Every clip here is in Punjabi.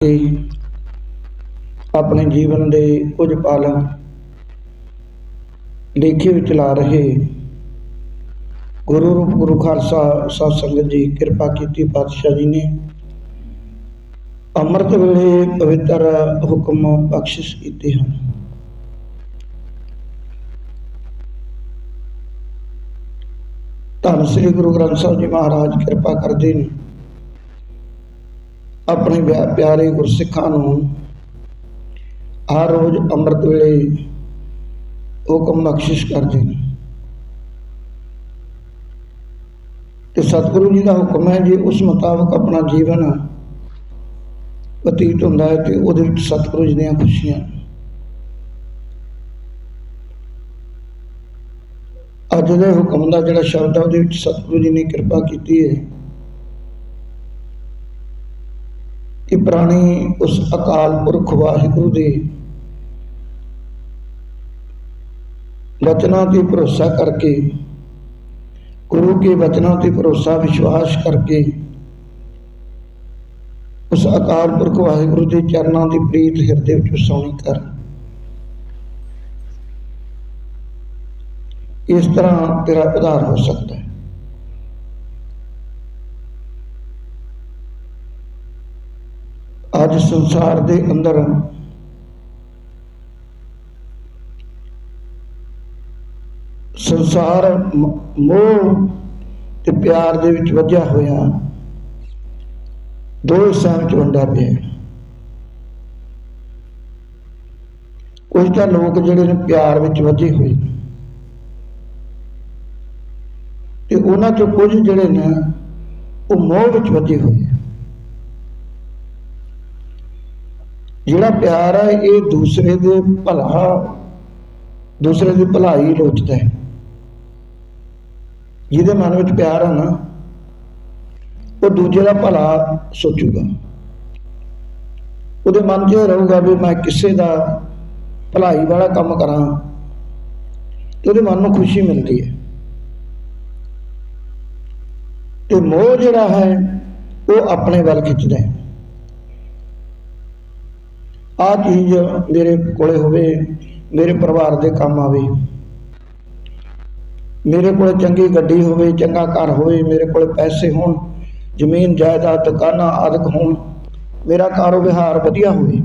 ਕੇ ਆਪਣੇ ਜੀਵਨ ਦੇ ਕੁਝ ਪਲ ਲੇਖੇ ਵਿੱਚ ਰਹੇ ਗੁਰੂ ਰੂਪ ਗੁਰੂ ਖਾਲਸਾ ਸਾਧ ਸੰਗਤ ਜੀ, ਕਿਰਪਾ ਕੀਤੀ ਪਾਤਸ਼ਾਹ ਜੀ ਨੇ ਅੰਮ੍ਰਿਤ ਵੇਲੇ ਪਵਿੱਤਰ ਹੁਕਮ ਬਖਸ਼ਿਸ਼ ਕੀਤੇ ਹਨ। ਧੰਨ ਸ੍ਰੀ ਗੁਰੂ ਗ੍ਰੰਥ ਸਾਹਿਬ ਜੀ ਮਹਾਰਾਜ, ਕਿਰਪਾ ਕਰਦੇ ਨੇ। ਆਪਣੇ ਪਿਆ- ਪਿਆਰੇ ਗੁਰਸਿੱਖਾਂ ਨੂੰ ਹਰ ਰੋਜ਼ ਅੰਮ੍ਰਿਤ ਵੇਲੇ ਹੁਕਮ ਬਖਸ਼ਿਸ਼ ਕਰਦੇ ਨੇ। ਤੇ ਸਤਿਗੁਰੂ ਜੀ ਦਾ ਹੁਕਮ ਹੈ ਜੇ ਉਸ ਮੁਤਾਬਕ ਆਪਣਾ ਜੀਵਨ ਬਤੀਤ ਹੁੰਦਾ ਹੈ ਤੇ ਉਹਦੇ ਵਿੱਚ ਸਤਿਗੁਰੂ ਜੀ ਦੀਆਂ ਖੁਸ਼ੀਆਂ ਅੱਜ ਦੇ ਹੁਕਮ ਦਾ ਜਿਹੜਾ ਸ਼ਬਦ ਹੈ ਉਹਦੇ ਵਿੱਚ ਸਤਿਗੁਰੂ ਜੀ ਨੇ ਕਿਰਪਾ ਕੀਤੀ ਹੈ। ਇਹ ਪ੍ਰਾਣੀ ਉਸ ਅਕਾਲ ਪੁਰਖ ਵਾਹਿਗੁਰੂ ਦੇ ਵਚਨਾਂ ਤੇ ਭਰੋਸਾ ਕਰਕੇ, ਗੁਰੂ ਕੇ ਵਚਨਾਂ ਤੇ ਭਰੋਸਾ, ਵਿਸ਼ਵਾਸ ਕਰਕੇ ਉਸ ਅਕਾਲ ਪੁਰਖ ਵਾਹਿਗੁਰੂ ਦੇ ਚਰਨਾਂ ਦੀ ਪ੍ਰੀਤ ਹਿਰਦੇ ਵਿੱਚ ਵਸਾਉਣੀ ਕਰ। ਇਸ ਤਰ੍ਹਾਂ ਤੇਰਾ ਉਧਾਰ ਹੋ ਸਕਦਾ ਹੈ। ਅੱਜ ਸੰਸਾਰ ਦੇ ਅੰਦਰ ਸੰਸਾਰ ਮੋਹ ਤੇ ਪਿਆਰ ਦੇ ਵਿੱਚ ਵੱਜਿਆ ਹੋਇਆ ਦੋ ਹਿੱਸਿਆਂ ਵਿੱਚ ਵੰਡਿਆ ਪਿਆ ਹੈ। ਕੁਝ ਤਾਂ ਲੋਕ ਜਿਹੜੇ ਨੇ ਪਿਆਰ ਵਿੱਚ ਵੱਜੇ ਹੋਏ ਤੇ ਉਹਨਾਂ ਚੋਂ ਕੁਝ ਜਿਹੜੇ ਨੇ ਉਹ ਮੋਹ ਵਿੱਚ ਵੱਜੇ ਹੋਏ ਆ ਜਿਹੜਾ ਪਿਆਰ ਹੈ ਇਹ ਦੂਸਰੇ ਦੇ ਭਲਾ, ਦੂਸਰੇ ਦੀ ਭਲਾਈ ਲੋਚਦਾ ਹੈ। ਜਿਹਦੇ ਮਨ ਵਿੱਚ ਪਿਆਰ ਹੈ ਨਾ, ਉਹ ਦੂਜੇ ਦਾ ਭਲਾ ਸੋਚੂਗਾ। ਉਹਦੇ ਮਨ 'ਚ ਇਹ ਰਹੂਗਾ ਵੀ ਮੈਂ ਕਿਸੇ ਦਾ ਭਲਾਈ ਵਾਲਾ ਕੰਮ ਕਰਾਂ, ਤੇ ਉਹਦੇ ਮਨ ਨੂੰ ਖੁਸ਼ੀ ਮਿਲਦੀ ਹੈ। ਤੇ ਮੋਹ ਜਿਹੜਾ ਹੈ, ਉਹ ਆਪਣੇ ਵੱਲ ਖਿੱਚਦਾ ਹੈ। ਆ ਚੀਜ਼ ਮੇਰੇ ਕੋਲੇ ਹੋਵੇ, ਮੇਰੇ ਪਰਿਵਾਰ ਦੇ ਕੰਮ ਆਵੇ। ਮੇਰੇ ਕੋਲੇ ਚੰਗੀ ਗੱਡੀ ਹੋਵੇ, ਚੰਗਾ ਘਰ ਹੋਵੇ, ਮੇਰੇ ਕੋਲੇ ਪੈਸੇ ਹੋਣ, ਜ਼ਮੀਨ, ਜਾਇਦਾਦ, ਦੁਕਾਨਾਂ, ਆਦਿਕ ਹੋਣ, ਮੇਰਾ ਕਾਰੋਬਾਰ ਵਧੀਆ ਹੋਵੇ।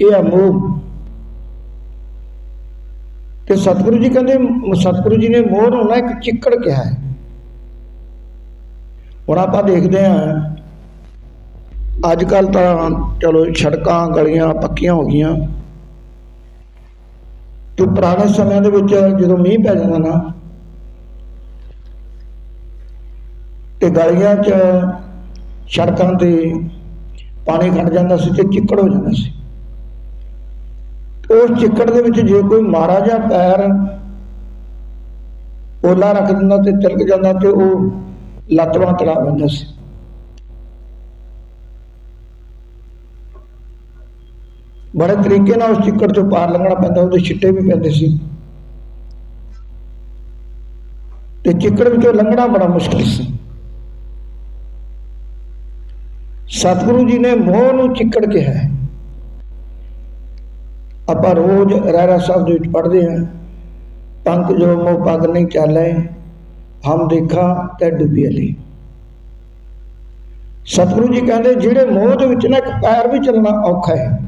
ਇਹ ਆ ਮੋਹ। ਤੇ ਸਤਿਗੁਰੂ ਜੀ ਕਹਿੰਦੇ, ਸਤਿਗੁਰੂ ਜੀ ਨੇ ਮੋਹ ਨੂੰ ਨਾ ਇੱਕ ਚਿੱਕੜ ਕਿਹਾ ਹੈ। ਹੁਣ ਆਪਾਂ ਦੇਖਦੇ ਹਾਂ ਅੱਜ ਕੱਲ ਤਾਂ ਚਲੋ ਸੜਕਾਂ ਗਲੀਆਂ ਪੱਕੀਆਂ ਹੋ ਗਈਆਂ। ਤੇ ਪੁਰਾਣੇ ਸਮਿਆਂ ਦੇ ਵਿੱਚ ਜਦੋਂ ਮੀਂਹ ਪੈ ਜਾਂਦਾ ਨਾ, ਤੇ ਗਲੀਆਂ 'ਚ ਸੜਕਾਂ ਤੇ ਪਾਣੀ ਖੜ ਜਾਂਦਾ ਸੀ ਤੇ ਚਿੱਕੜ ਹੋ ਜਾਂਦਾ ਸੀ। ਉਸ ਚਿੱਕੜ ਦੇ ਵਿੱਚ ਜੇ ਕੋਈ ਮਾਰਾ ਜਾਂ ਪੈਰ ਓਲਾ ਰੱਖ ਦਿੰਦਾ ਤੇ ਤਿਲਕ ਜਾਂਦਾ ਤੇ ਉਹ ਲੱਤ ਬਾਂਹ ਤੜਾ ਬੰਦਾ ਸੀ। ਬੜੇ ਤਰੀਕੇ ਨਾਲ ਉਸ ਚਿੱਕੜ ਤੋਂ ਪਾਰ ਲੰਘਣਾ ਪੈਂਦਾ, ਉਹਦੇ ਛਿੱਟੇ ਵੀ ਪੈਂਦੇ ਸੀ। ਤੇ ਚਿੱਕੜ ਵਿੱਚੋਂ ਲੰਘਣਾ ਬੜਾ ਮੁਸ਼ਕਲ ਸੀ। ਸਤਿਗੁਰੂ ਜੀ ਨੇ ਮੋਹ ਨੂੰ ਚਿੱਕੜ ਕਿਹਾ ਹੈ। ਆਪਾਂ ਰੋਜ਼ ਰਹਿਰਾ ਸਾਹਿਬ ਦੇ ਵਿੱਚ ਪੜ੍ਹਦੇ ਹਾਂ, ਪੰਕ ਜੋ ਮੋਹ ਪਗ ਨਹੀਂ ਚਾਲੇ, ਹਮ ਦੇਖਾ ਤੇ ਡੁੱਬੀ ਅਲੀ। ਸਤਿਗੁਰੂ ਜੀ ਕਹਿੰਦੇ, ਜਿਹੜੇ ਮੋਹ ਦੇ ਵਿੱਚ ਨਾ ਇੱਕ ਪੈਰ ਵੀ ਚੱਲਣਾ ਔਖਾ ਹੈ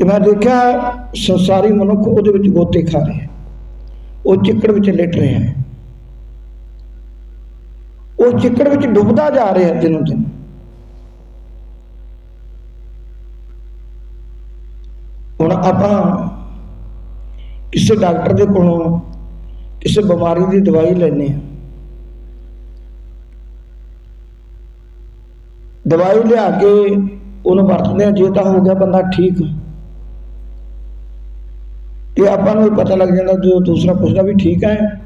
ਤੇ ਮੈਂ ਦੇਖਿਆ ਸੰਸਾਰੀ ਮਨੁੱਖ ਉਹਦੇ ਵਿੱਚ ਗੋਤੇ ਖਾ ਰਿਹਾ ਉਹ ਚਿੱਕੜ ਵਿੱਚ ਲਿਟ ਰਿਹਾ ਹੈ ਉਹ ਚਿੱਕੜ ਵਿੱਚ ਡੁੱਬਦਾ ਜਾ ਰਿਹਾ ਹੈ ਦਿਨੋਂ ਦਿਨ। ਹੁਣ ਆਪਾਂ ਕਿਸੇ ਡਾਕਟਰ ਦੇ ਕੋਲੋਂ ਕਿਸੇ ਬਿਮਾਰੀ ਦੀ ਦਵਾਈ ਲੈਣੇ ਆ ਦਵਾਈ ਲਿਆ ਕੇ ਉਹਨੂੰ ਵਰਤਦੇ ਆ ਜੇ ਤਾਂ ਹੋ ਗਿਆ ਬੰਦਾ ਠੀਕ। ਤੇ ਆਪਾਂ ਨੂੰ ਪਤਾ ਲੱਗ ਜਾਂਦਾ ਜਦੋਂ ਦੂਸਰਾ ਪੁੱਛਦਾ ਵੀ ਠੀਕ ਹੈ।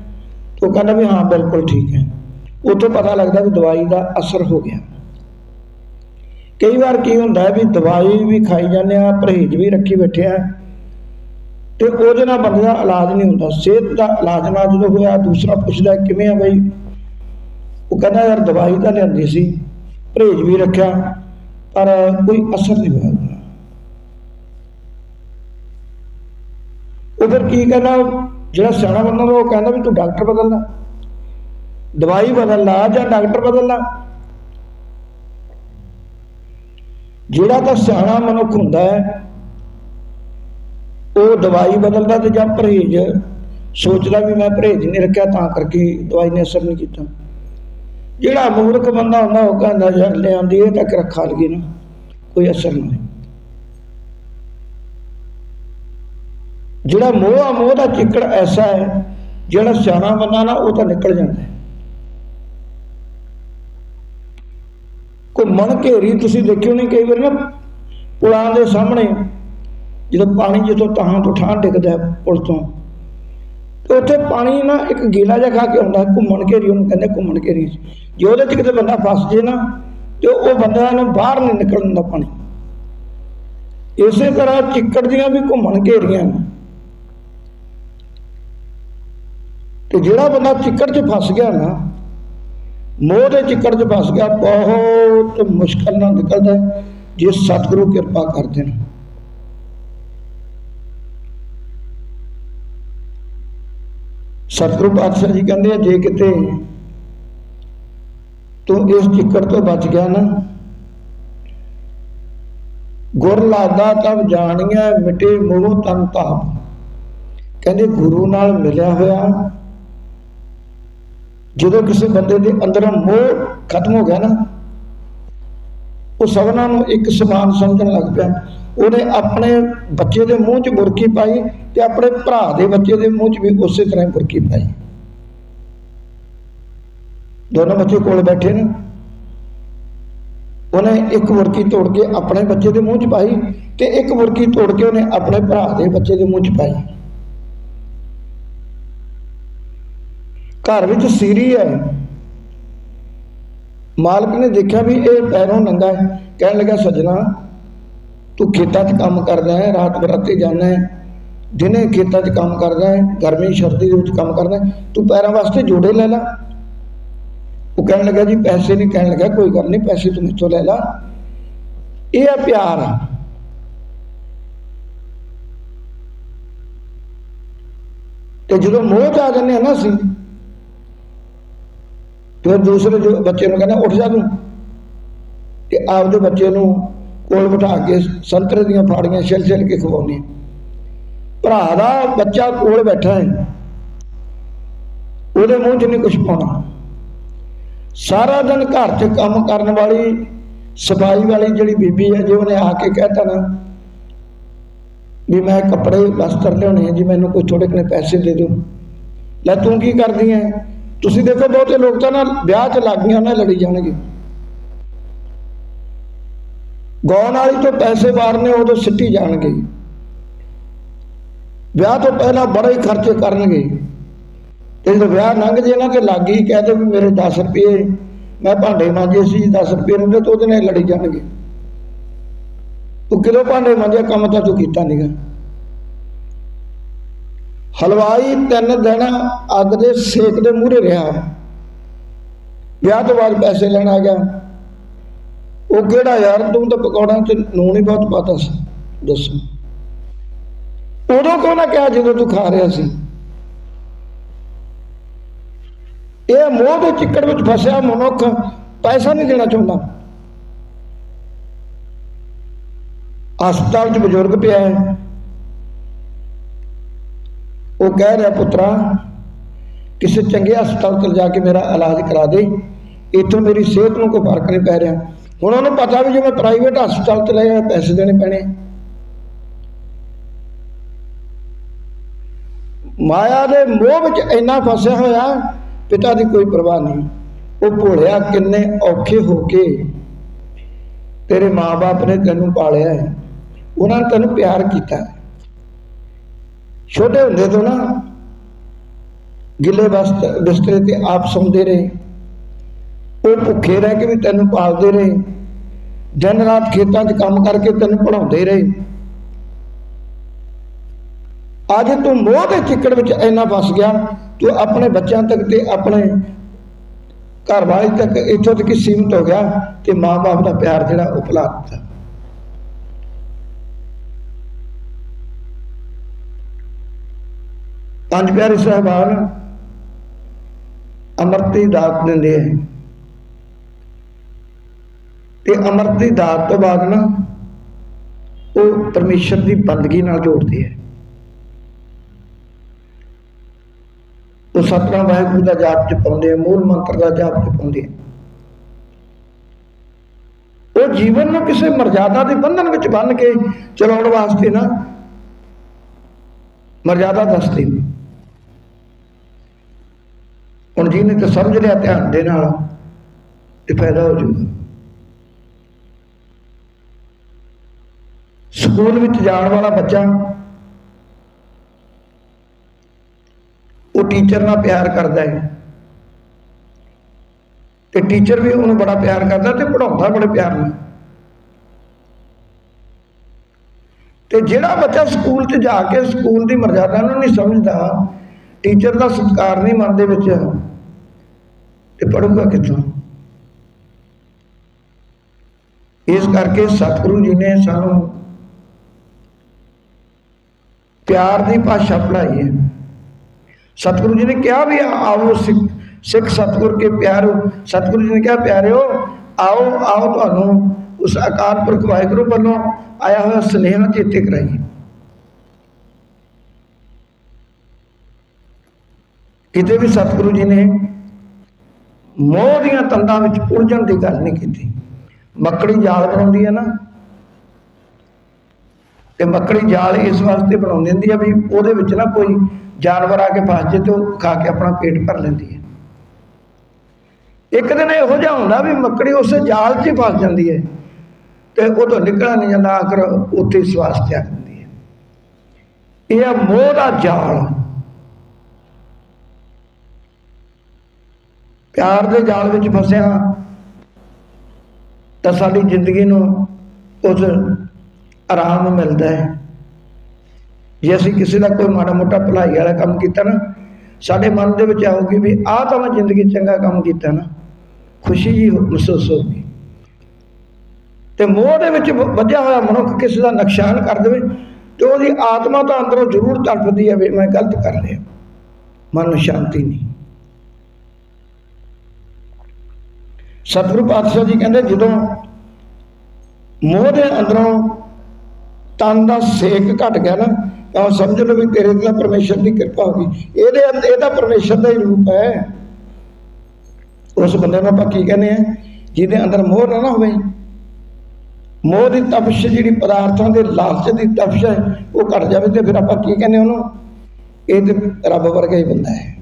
ਉਹ ਕਹਿੰਦਾ ਵੀ ਹਾਂ, ਬਿਲਕੁਲ ਠੀਕ ਹੈ। ਉਤੋਂ ਪਤਾ ਲੱਗਦਾ ਵੀ ਦਵਾਈ ਦਾ ਅਸਰ ਹੋ ਗਿਆ। ਕਈ ਵਾਰ ਕੀ ਹੁੰਦਾ ਹੈ ਵੀ ਦਵਾਈ ਵੀ ਖਾਈ ਜਾਂਦੇ ਆ ਪਰਹੇਜ਼ ਵੀ ਰੱਖੀ ਬੈਠੇ ਆ ਤੇ ਉਹਦੇ ਨਾਲ ਬੰਦੇ ਦਾ ਇਲਾਜ ਨਹੀਂ ਹੁੰਦਾ। ਸਿਹਤ ਦਾ ਇਲਾਜ ਨਾਲ ਜਦੋਂ ਹੋਇਆ, ਦੂਸਰਾ ਪੁੱਛਦਾ ਕਿਵੇਂ ਆ ਬਈ? ਉਹ ਕਹਿੰਦਾ ਯਾਰ ਦਵਾਈ ਤਾਂ ਲਿਆਂਦੀ ਸੀ, ਪਰਹੇਜ ਵੀ ਰੱਖਿਆ, ਪਰ ਕੋਈ ਅਸਰ ਨਹੀਂ ਹੋਇਆ ਉਹਦਾ। ਉਹ ਫਿਰ ਕੀ ਕਹਿੰਦਾ ਜਿਹੜਾ ਸਿਆਣਾ ਬੰਦਾ ਉਹ ਕਹਿੰਦਾ ਵੀ ਤੂੰ ਡਾਕਟਰ ਬਦਲ ਲੈ ਦਵਾਈ ਬਦਲ ਲਾ ਜਾਂ ਡਾਕਟਰ ਬਦਲ ਲਾ ਜਿਹੜਾ ਤਾਂ ਸਿਆਣਾ ਮਨੁੱਖ ਹੁੰਦਾ ਹੈ, ਉਹ ਦਵਾਈ ਬਦਲਦਾ ਤੇ ਜਾਂ ਪਰਹੇਜ। ਸੋਚਦਾ ਵੀ ਮੈਂ ਪਰਹੇਜ ਨਹੀਂ ਰੱਖਿਆ, ਤਾਂ ਕਰਕੇ ਦਵਾਈ ਨੇ ਅਸਰ ਨਹੀਂ ਕੀਤਾ। ਜਿਹੜਾ ਮੂਰਖ ਬੰਦਾ ਹੁੰਦਾ, ਉਹ ਕਹਿੰਦਾ, ਯਾਰ ਲੈ ਇਹ ਤਾਂ ਰੱਖਾ ਲਗੀ ਨਾ। ਕੋਈ ਅਸਰ ਨਹੀਂ। ਜਿਹੜਾ ਮੋਹ ਆ ਮੋਹ ਦਾ ਚਿੱਕੜ ਐਸਾ ਹੈ ਜਿਹੜਾ ਸਿਆਣਾ ਬੰਦਾ ਨਾ ਉਹ ਤਾਂ ਨਿਕਲ ਜਾਂਦਾ ਹੈ। ਘੁੰਮਣ ਘੇਰੀ ਤੁਸੀਂ ਦੇਖਿਓ ਨਹੀਂ ਕਈ ਵਾਰ ਨਾ ਪੁਲਾਂ ਦੇ ਸਾਹਮਣੇ ਜਦੋਂ ਪਾਣੀ ਜਿੱਥੋਂ ਤਹਾਂ ਤੋਂ ਠਾਂ ਡਿੱਗਦਾ ਪੁਲ ਤੋਂ ਤੇ ਉੱਥੇ ਪਾਣੀ ਨਾ ਇੱਕ ਗੀਲਾ ਜਿਹਾ ਖਾ ਕੇ ਆਉਂਦਾ ਹੈ, ਘੁੰਮਣ ਘੇਰੀ ਉਹਨੂੰ ਕਹਿੰਦੇ ਘੁੰਮਣ ਘੇਰੀ। ਜੇ ਉਹਦੇ 'ਚ ਕਿਤੇ ਬੰਦਾ ਫਸ ਜੇ ਨਾ ਤੇ ਉਹ ਬੰਦਾ ਨੂੰ ਬਾਹਰ ਨਹੀਂ ਨਿਕਲਣ ਦਾ ਪਾਣੀ। ਇਸੇ ਤਰ੍ਹਾਂ ਚਿੱਕੜ ਦੀਆਂ ਵੀ ਘੁੰਮਣ ਘੇਰੀਆਂ ਨੇ। ਤੇ ਜਿਹੜਾ ਬੰਦਾ ਚਿੱਕੜ 'ਚ ਫਸ ਗਿਆ ਨਾ, ਮੋਹ ਦੇ ਚਿੱਕੜ 'ਚ ਫਸ ਗਿਆ, ਬਹੁਤ ਮੁਸ਼ਕਲ ਨਾਲ ਨਿਕਲਦਾ ਜੇ ਸਤਿਗੁਰੂ ਕਿਰਪਾ ਕਰਦੇ ਨੇ ਸਤਿਗੁਰੂ ਪਾਤਸ਼ਾਹ ਜੀ ਕਹਿੰਦੇ ਆ, ਜੇ ਕਿਤੇ ਤੂੰ ਇਸ ਚਿੱਕੜ ਤੋਂ ਬਚ ਗਿਆ ਨਾ, ਗੁਰ ਲਾਦਾ ਤਬ ਜਾਣੀਆਂ ਮਿਟੇ ਮੋਹ ਤਨ ਤਾਪ। ਕਹਿੰਦੇ ਗੁਰੂ ਨਾਲ ਮਿਲਿਆ ਹੋਇਆ ਜਦੋਂ ਕਿਸੇ ਬੰਦੇ ਦੇ ਅੰਦਰੋਂ ਮੋਹ ਖਤਮ ਹੋ ਗਿਆ ਨਾ, ਉਹ ਸਭਨਾਂ ਨੂੰ ਇੱਕ ਸਮਾਨ ਸਮਝਣ ਲੱਗ ਪਿਆ। ਉਹਨੇ ਆਪਣੇ ਬੱਚੇ ਦੇ ਮੂੰਹ 'ਚ ਬੁਰਕੀ ਪਾਈ ਤੇ ਆਪਣੇ ਭਰਾ ਦੇ ਬੱਚੇ ਦੇ ਮੂੰਹ 'ਚ ਵੀ ਉਸੇ ਤਰ੍ਹਾਂ ਬੁਰਕੀ ਪਾਈ। ਦੋਨੋਂ ਬੱਚੇ ਕੋਲ ਬੈਠੇ ਨੇ। ਉਹਨੇ ਇੱਕ ਬੁਰਕੀ ਤੋੜ ਕੇ ਆਪਣੇ ਬੱਚੇ ਦੇ ਮੂੰਹ 'ਚ ਪਾਈ ਤੇ ਇੱਕ ਬੁਰਕੀ ਤੋੜ ਕੇ ਉਹਨੇ ਆਪਣੇ ਭਰਾ ਦੇ ਬੱਚੇ ਦੇ ਮੂੰਹ 'ਚ ਪਾਈ। ਘਰ ਵਿੱਚ ਸੀਰੀ ਹੈ। ਮਾਲਕ ਨੇ ਦੇਖਿਆ ਵੀ ਇਹ ਪੈਰੋਂ ਨੰਗਾ ਹੈ। ਕਹਿਣ ਲੱਗਾ, ਸੱਜਣਾ, ਤੂੰ ਖੇਤਾਂ 'ਚ ਕੰਮ ਕਰਦਾ ਹੈ, ਰਾਤ ਬਰਾਤੇ ਜਾਂਦਾ ਹੈ। ਦਿਨੇ ਖੇਤਾਂ 'ਚ ਕੰਮ ਕਰਦਾ ਹੈ, ਗਰਮੀ, ਸਰਦੀ ਦੇ ਵਿੱਚ ਕੰਮ ਕਰਦਾ ਹੈ। ਤੂੰ ਪੈਰਾਂ ਵਾਸਤੇ ਜੋੜੇ ਲੈ ਲੈ। ਉਹ ਕਹਿਣ ਲੱਗਾ, ਜੀ, ਪੈਸੇ ਨਹੀਂ। ਕਹਿਣ ਲੱਗਾ, ਕੋਈ ਗੱਲ ਨਹੀਂ, ਪੈਸੇ ਤੂੰ ਮੇਥੋਂ ਲੈ ਲੈ। ਇਹ ਹੈ ਪਿਆਰ। ਤੇ ਜਦੋਂ ਮੋਹ 'ਚ ਆ ਜਾਂਦੇ ਆ ਨਾ ਅਸੀਂ ਫਿਰ ਦੂਸਰੇ ਜੋ ਬੱਚੇ ਨੂੰ ਕਹਿੰਦਾ, ਉੱਠ ਜਾ ਤੂੰ। ਤੇ ਆਪਦੇ ਬੱਚੇ ਨੂੰ ਕੋਲ ਬਿਠਾ ਕੇ ਸੰਤਰੇ ਦੀਆਂ ਫਾੜੀਆਂ ਛਿਲ ਛਿਲ ਕੇ ਖਵਾਉਣੀ ਭਰਾ ਦਾ ਬੱਚਾ ਕੋਲ ਬੈਠਾ ਹੈ। ਉਹਦੇ ਮੂੰਹ 'ਚ ਨਹੀਂ ਕੁਝ ਪਾਉਣਾ। ਸਾਰਾ ਦਿਨ ਘਰ 'ਚ ਕੰਮ ਕਰਨ ਵਾਲੀ, ਸਫ਼ਾਈ ਵਾਲੀ ਜਿਹੜੀ ਬੀਬੀ ਹੈ, ਜੇ ਉਹਨੇ ਆ ਕੇ ਕਹਿਤਾ ਨਾ, ਵੀ ਮੈਂ ਕੱਪੜੇ ਵਸਤਰ ਲਿਆਉਣੇ ਆ, ਜੀ ਮੈਨੂੰ ਕੋਈ ਥੋੜੇ ਕਨੇ ਪੈਸੇ ਦੇ ਦਿਓ। ਲੈ ਤੂੰ ਕੀ ਕਰਦੀ ਐ ਤੁਸੀਂ ਦੇਖੋ ਬਹੁਤੇ ਲੋਕ ਤਾਂ ਨਾ ਵਿਆਹ 'ਚ ਲੱਗ ਗਈਆਂ ਲੜੀ ਜਾਣਗੇ। ਗਾਉਣ ਵਾਲੀ ਤੋਂ ਪੈਸੇ ਵਾਰਨੇ ਉਦੋਂ ਸਿੱਟੀ ਜਾਣਗੇ। ਵਿਆਹ ਤੋਂ ਪਹਿਲਾਂ ਬੜੇ ਹੀ ਖਰਚੇ ਕਰਨਗੇ। ਤੇ ਜਦੋਂ ਵਿਆਹ ਲੰਘ ਜੇ ਨਾ, ਤੇ ਲੱਗ ਹੀ ਕਹਦੇ ਵੀ ਮੇਰੇ 10 ਰੁਪਏ, ਮੈਂ ਭਾਂਡੇ ਮਾਂਜੇ ਸੀ 10 ਰੁਪਏ ਰਹਿੰਦੇ ਤਾਂ ਉਹਦੇ ਨਾਲ ਲੜੀ ਜਾਣਗੇ। ਤੂੰ ਕਿਲੋ ਭਾਂਡੇ ਮਾਂਜਿਆ, ਕੰਮ ਤਾਂ ਤੂੰ ਕੀਤਾ ਨਹੀਂਗਾ ਹਲਵਾਈ ਤਿੰਨ ਦਿਨ ਅੱਗ ਦੇ ਸੇਕ ਦੇ ਮੂਹਰੇ ਰਿਹਾ। ਵਿਆਹ ਤੋਂ ਬਾਅਦ ਪੈਸੇ ਲੈਣ ਆ ਗਿਆ। ਉਹ ਕਿਹੜਾ ਯਾਰ? ਤੂੰ ਤਾਂ ਪਕੌੜਾਂ 'ਚ ਨੂਣ ਹੀ ਬਹੁਤ ਪਾਤਾ ਸੀ। ਦੱਸੋ। ਉਦੋਂ ਕਿਉਂ ਨਾ ਕਿਹਾ ਜਦੋਂ ਤੂੰ ਖਾ ਰਿਹਾ ਸੀ? ਇਹ ਮੋਹ ਦੇ ਚਿੱਕੜ ਵਿੱਚ ਫਸਿਆ ਮਨੁੱਖ ਪੈਸਾ ਨਹੀਂ ਦੇਣਾ ਚਾਹੁੰਦਾ। ਹਸਪਤਾਲ 'ਚ ਬਜ਼ੁਰਗ ਪਿਆ ਹੈ। ਉਹ ਕਹਿ ਰਿਹਾ, ਪੁੱਤਰਾ, ਕਿਸੇ ਚੰਗੇ ਹਸਪਤਾਲ ਚ ਜਾ ਕੇ ਮੇਰਾ ਇਲਾਜ ਕਰਾ ਦੇ। ਇੱਥੋਂ ਮੇਰੀ ਸਿਹਤ ਨੂੰ ਕੋਈ ਫ਼ਰਕ ਨਹੀਂ ਪੈ ਰਿਹਾ। ਹੁਣ ਉਹਨੂੰ ਪਤਾ ਵੀ ਜੇ ਮੈਂ ਪ੍ਰਾਈਵੇਟ ਹਸਪਤਾਲ ਚ ਲੈ ਜਾਣਾ ਪੈਸੇ ਦੇਣੇ ਪੈਣੇ ਮਾਇਆ ਦੇ ਮੋਹ ਵਿੱਚ ਇੰਨਾ ਫਸਿਆ ਹੋਇਆ, ਪਿਤਾ ਦੀ ਕੋਈ ਪਰਵਾਹ ਨਹੀਂ। ਉਹ ਭੋਲਿਆ, ਕਿੰਨੇ ਔਖੇ ਹੋ ਕੇ ਤੇਰੇ ਮਾਪੇ ਨੇ ਤੈਨੂੰ ਪਾਲਿਆ ਹੈ। ਉਹਨਾਂ ਨੇ ਤੈਨੂੰ ਪਿਆਰ ਕੀਤਾ ਛੋਟੇ ਹੁੰਦੇ ਤੋਂ ਨਾ ਗਿੱਲੇ ਬਿਸਤਰੇ ਤੇ ਆਪ ਸੌਂਦੇ ਰਹੇ। ਉਹ ਭੁੱਖੇ ਰਹਿ ਕੇ ਵੀ ਤੈਨੂੰ ਪਾਲਦੇ ਰਹੇ। ਦਿਨ ਰਾਤ ਖੇਤਾਂ 'ਚ ਕੰਮ ਕਰਕੇ ਤੈਨੂੰ ਪੜਾਉਂਦੇ ਰਹੇ। ਅੱਜ ਤੂੰ ਮੋਹ ਦੇ ਚਿੱਕੜ ਵਿੱਚ ਇੰਨਾ ਫਸ ਗਿਆ, ਤੂੰ ਆਪਣੇ ਬੱਚਿਆਂ ਤੱਕ ਤੇ ਆਪਣੇ ਘਰ ਵਾਲੇ ਤੱਕ ਇੱਥੋਂ ਤੱਕ ਹੀ ਸੀਮਿਤ ਹੋ ਗਿਆ ਤੇ ਮਾਂ-ਬਾਪ ਦਾ ਪਿਆਰ ਜਿਹੜਾ ਉਹ ਭੁਲਾ ਦਿੱਤਾ। ਪੰਜ ਪਿਆਰੇ ਸਾਹਿਬਾਨ ਅੰਮ੍ਰਿਤ ਦੀ ਦਾਤ ਦਿੰਦੇ ਹੈ ਤੇ ਅੰਮ੍ਰਿਤ ਦੀ ਦਾਤ ਤੋਂ ਬਾਅਦ ਨਾ ਉਹ ਪਰਮੇਸ਼ਰ ਦੀ ਬੰਦਗੀ ਨਾਲ ਜੋੜਦੇ ਹੈ ਉਹ ਸਤਨਾਮ ਵਾਹਿਗੁਰੂ ਦਾ ਜਾਪ ਚ ਪਾਉਂਦੇ ਆ, ਮੂਲ ਮੰਤਰ ਦਾ ਜਾਪ ਚ ਪਾਉਂਦੇ ਆ। ਉਹ ਜੀਵਨ ਨੂੰ ਕਿਸੇ ਮਰਜ਼ਾਦਾ ਦੇ ਬੰਧਨ ਵਿੱਚ ਬੰਨ ਕੇ ਚਲਾਉਣ ਵਾਸਤੇ ਨਾ ਮਰਜ਼ਾਦਾ ਦੱਸਦੇ ਨੇ। ਹੁਣ ਜਿਹਨੇ ਤੇ ਸਮਝ ਲਿਆ ਧਿਆਨ ਦੇ ਨਾਲ, ਤੇ ਫਾਇਦਾ ਹੋ ਜਾਊਗਾ ਸਕੂਲ ਵਿੱਚ ਜਾਣ ਵਾਲਾ ਬੱਚਾ, ਉਹ ਟੀਚਰ ਨਾਲ ਪਿਆਰ ਕਰਦਾ ਹੈ। ਤੇ ਟੀਚਰ ਵੀ ਉਹਨੂੰ ਬੜਾ ਪਿਆਰ ਕਰਦਾ ਤੇ ਪੜਾਉਂਦਾ ਬੜੇ ਪਿਆਰ ਨਾਲ। ਤੇ ਜਿਹੜਾ ਬੱਚਾ ਸਕੂਲ 'ਚ ਜਾ ਕੇ ਸਕੂਲ ਦੀ ਮਰਜ਼ਾਦਾ ਨੂੰ ਨਹੀਂ ਸਮਝਦਾ ਟੀਚਰ ਦਾ ਸਤਿਕਾਰ ਨਹੀਂ ਮੰਨਦੇ ਵਿੱਚ ਤੇ ਪੜੂਗਾ ਕਿੱਥੋਂ? ਇਸ ਕਰਕੇ ਸਤਿਗੁਰੂ ਜੀ ਨੇ ਸਾਨੂੰ ਪਿਆਰ ਦੀ ਭਾਸ਼ਾ ਪੜ੍ਹਾਈ ਹੈ। ਸਤਿਗੁਰੂ ਜੀ ਨੇ ਕਿਹਾ ਵੀ ਆਓ ਸਿੱਖ ਸਿੱਖ ਸਤਿਗੁਰ ਕੇ ਪਿਆਰੋ। ਸਤਿਗੁਰੂ ਜੀ ਨੇ ਕਿਹਾ, ਪਿਆਰਿਓ, ਆਓ ਆਓ ਤੁਹਾਨੂੰ ਉਸ ਅਕਾਲ ਪੁਰਖ ਵਾਹਿਗੁਰੂ ਵੱਲੋਂ ਆਇਆ ਹੋਇਆ ਸੁਨੇਹਾ ਚੇਤੇ ਕਰਾਈਏ। ਕਿਤੇ ਵੀ ਸਤਿਗੁਰੂ ਜੀ ਨੇ ਮੋਹ ਦੀਆਂ ਤੰਦਾਂ ਵਿੱਚ ਉਲਝਣ ਦੀ ਗੱਲ ਨਹੀਂ ਕੀਤੀ। ਮੱਕੜੀ ਜਾਲ ਬਣਾਉਂਦੀ ਹੈ ਨਾ। ਤੇ ਮੱਕੜੀ ਜਾਲ ਇਸ ਵਾਸਤੇ ਬਣਾਉਂਦੀ ਹੁੰਦੀ ਆ ਵੀ ਉਹਦੇ ਵਿੱਚ ਨਾ ਕੋਈ ਜਾਨਵਰ ਆ ਕੇ ਫਸ ਜੇ ਤੇ ਉਹ ਖਾ ਕੇ ਆਪਣਾ ਪੇਟ ਭਰ ਲੈਂਦੀ ਹੈ। ਇੱਕ ਦਿਨ ਇਹੋ ਜਿਹਾ ਹੁੰਦਾ ਵੀ ਮੱਕੜੀ ਉਸ ਜਾਲ 'ਚ ਹੀ ਫਸ ਜਾਂਦੀ ਹੈ ਤੇ ਉਹ ਤੋਂ ਨਿਕਲਣਾ ਨਹੀਂ ਜਾਂਦਾ, ਆਖਰ ਉੱਥੇ ਸਵਾਸ ਤਿਆਗ ਦਿੰਦੀ ਹੈ। ਇਹ ਆ ਮੋਹ ਦਾ ਜਾਲ। ਪਿਆਰ ਦੇ ਜਾਲ ਵਿੱਚ ਫਸਿਆ ਤਾਂ ਸਾਡੀ ਜ਼ਿੰਦਗੀ ਨੂੰ ਉਸ ਆਰਾਮ ਮਿਲਦਾ ਹੈ। ਜੇ ਅਸੀਂ ਕਿਸੇ ਦਾ ਕੋਈ ਮਾੜਾ ਮੋਟਾ ਭਲਾਈ ਵਾਲਾ ਕੰਮ ਕੀਤਾ ਨਾ, ਸਾਡੇ ਮਨ ਦੇ ਵਿੱਚ ਆਊਗੀ ਵੀ ਆਹ ਤਾਂ ਮੈਂ ਜ਼ਿੰਦਗੀ ਚੰਗਾ ਕੰਮ ਕੀਤਾ ਨਾ, ਖੁਸ਼ੀ ਜੀ ਮਹਿਸੂਸ ਹੋਊਗੀ ਤੇ ਮੋਹ ਦੇ ਵਿੱਚ ਵ- ਵੱਜਿਆ ਹੋਇਆ ਮਨੁੱਖ ਕਿਸੇ ਦਾ ਨੁਕਸਾਨ ਕਰ ਦੇਵੇ, ਤੇ ਉਹਦੀ ਆਤਮਾ ਤਾਂ ਅੰਦਰੋਂ ਜ਼ਰੂਰ ਤੜਫਦੀ ਹੈ ਵੀ ਮੈਂ ਗਲਤ ਕਰ ਲਿਆ। ਮਨ ਨੂੰ ਸ਼ਾਂਤੀ ਨਹੀਂ। ਸਤਿਗੁਰੂ ਪਾਤਸ਼ਾਹ ਜੀ ਕਹਿੰਦੇ, ਜਦੋਂ ਮੋਹ ਦੇ ਅੰਦਰੋਂ ਤਨ ਦਾ ਸੇਕ ਘਟ ਗਿਆ ਨਾ, ਤਾਂ ਸਮਝ ਲਓ ਵੀ ਤੇਰੇ ਤੇ ਤਾਂ ਪਰਮੇਸ਼ਰ ਦੀ ਕਿਰਪਾ ਹੋ ਗਈ। ਇਹਦੇ ਅੰਦਰ ਇਹ ਤਾਂ ਪਰਮੇਸ਼ਰ ਦਾ ਹੀ ਰੂਪ ਹੈ। ਉਸ ਬੰਦੇ ਨੂੰ ਆਪਾਂ ਕੀ ਕਹਿੰਦੇ ਆ ਜਿਹਦੇ ਅੰਦਰ ਮੋਹ ਨਾ ਨਾ ਹੋਵੇ। ਮੋਹ ਦੀ ਤਪਸ਼ ਜਿਹੜੀ ਪਦਾਰਥਾਂ ਦੇ ਲਾਲਚ ਦੀ ਤਪਸ਼ ਹੈ, ਉਹ ਘਟ ਜਾਵੇ ਤੇ ਫਿਰ ਆਪਾਂ ਕੀ ਕਹਿੰਦੇ ਉਹਨੂੰ? ਇਹ ਤੇ ਰੱਬ ਵਰਗਾ ਹੀ ਬੰਦਾ ਹੈ।